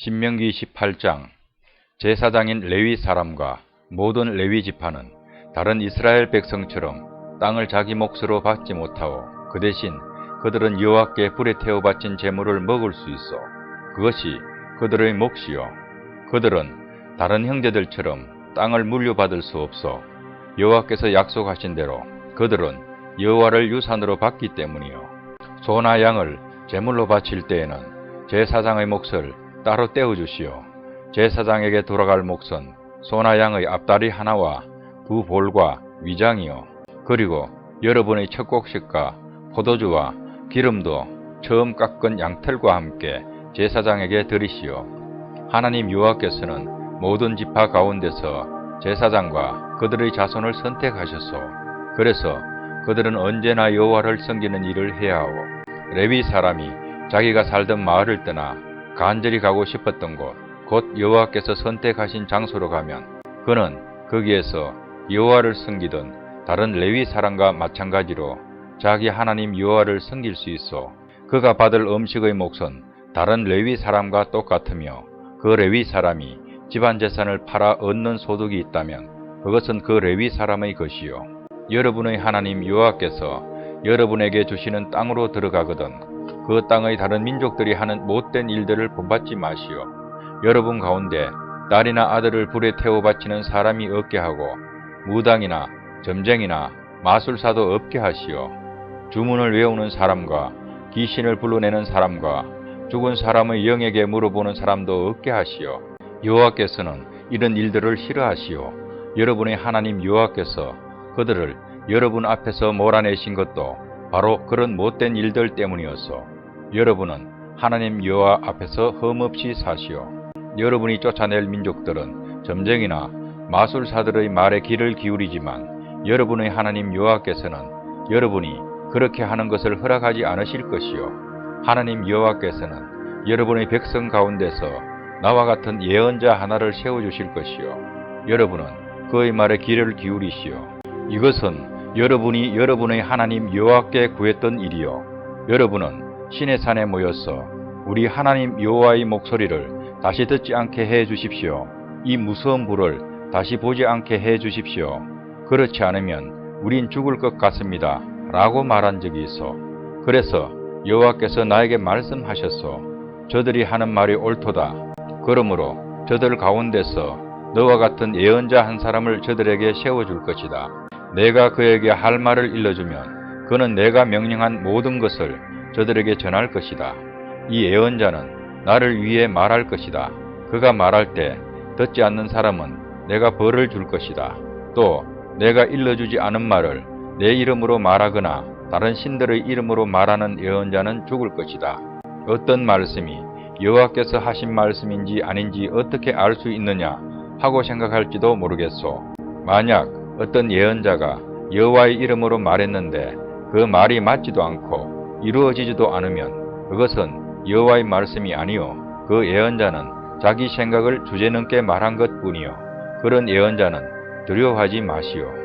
신명기 18장. 제사장인 레위 사람과 모든 레위 지파는 다른 이스라엘 백성처럼 땅을 자기 몫으로 받지 못하고 그 대신 그들은 여호와께 불에 태워 바친 제물을 먹을 수 있어. 그것이 그들의 몫이요. 그들은 다른 형제들처럼 땅을 물려받을 수 없어. 여호와께서 약속하신 대로 그들은 여호와를 유산으로 받기 때문이요. 소나 양을 제물로 바칠 때에는 제사장의 몫을 따로 떼어주시오. 제사장에게 돌아갈 몫은 소나 양의 앞다리 하나와 두 볼과 위장이요. 그리고 여러분의 첫 곡식과 포도주와 기름도 처음 깎은 양털과 함께 제사장에게 드리시오. 하나님 여호와께서는 모든 지파 가운데서 제사장과 그들의 자손을 선택하셨소. 그래서 그들은 언제나 여호와를 섬기는 일을 해야 하고 레위 사람이 자기가 살던 마을을 떠나 간절히 가고 싶었던 곳, 곧 여호와께서 선택하신 장소로 가면 그는 거기에서 여호와를 섬기던 다른 레위 사람과 마찬가지로 자기 하나님 여호와를 섬길 수 있어 그가 받을 음식의 몫은 다른 레위 사람과 똑같으며 그 레위 사람이 집안 재산을 팔아 얻는 소득이 있다면 그것은 그 레위 사람의 것이요. 여러분의 하나님 여호와께서 여러분에게 주시는 땅으로 들어가거든 그 땅의 다른 민족들이 하는 못된 일들을 본받지 마시오. 여러분 가운데 딸이나 아들을 불에 태워 바치는 사람이 없게 하고 무당이나 점쟁이나 마술사도 없게 하시오. 주문을 외우는 사람과 귀신을 불러내는 사람과 죽은 사람의 영에게 물어보는 사람도 없게 하시오. 여호와께서는 이런 일들을 싫어하시오. 여러분의 하나님 여호와께서 그들을 여러분 앞에서 몰아내신 것도 바로 그런 못된 일들 때문이었소. 여러분은 하나님 여호와 앞에서 흠없이 사시오. 여러분이 쫓아낼 민족들은 점쟁이나 마술사들의 말에 귀를 기울이지만 여러분의 하나님 여호와께서는 여러분이 그렇게 하는 것을 허락하지 않으실 것이요. 하나님 여호와께서는 여러분의 백성 가운데서 나와 같은 예언자 하나를 세워주실 것이요. 여러분은 그의 말에 귀를 기울이시오. 이것은 여러분이 여러분의 하나님 여호와께 구했던 일이요. 여러분은 신의 산에 모여서 우리 하나님 여호와의 목소리를 다시 듣지 않게 해 주십시오. 이 무서운 불을 다시 보지 않게 해 주십시오. 그렇지 않으면 우린 죽을 것 같습니다. 라고 말한 적이 있어. 그래서 여호와께서 나에게 말씀하셨소. 저들이 하는 말이 옳도다. 그러므로 저들 가운데서 너와 같은 예언자 한 사람을 저들에게 세워줄 것이다. 내가 그에게 할 말을 일러주면 그는 내가 명령한 모든 것을 저들에게 전할 것이다. 이 예언자는 나를 위해 말할 것이다. 그가 말할 때 듣지 않는 사람은 내가 벌을 줄 것이다. 또 내가 일러주지 않은 말을 내 이름으로 말하거나 다른 신들의 이름으로 말하는 예언자는 죽을 것이다. 어떤 말씀이 여호와께서 하신 말씀인지 아닌지 어떻게 알 수 있느냐 하고 생각할지도 모르겠소. 만약 어떤 예언자가 여호와의 이름으로 말했는데 그 말이 맞지도 않고 이루어지지도 않으면 그것은 여호와의 말씀이 아니요 그 예언자는 자기 생각을 주제넘게 말한 것뿐이요 그런 예언자는 두려워하지 마시오.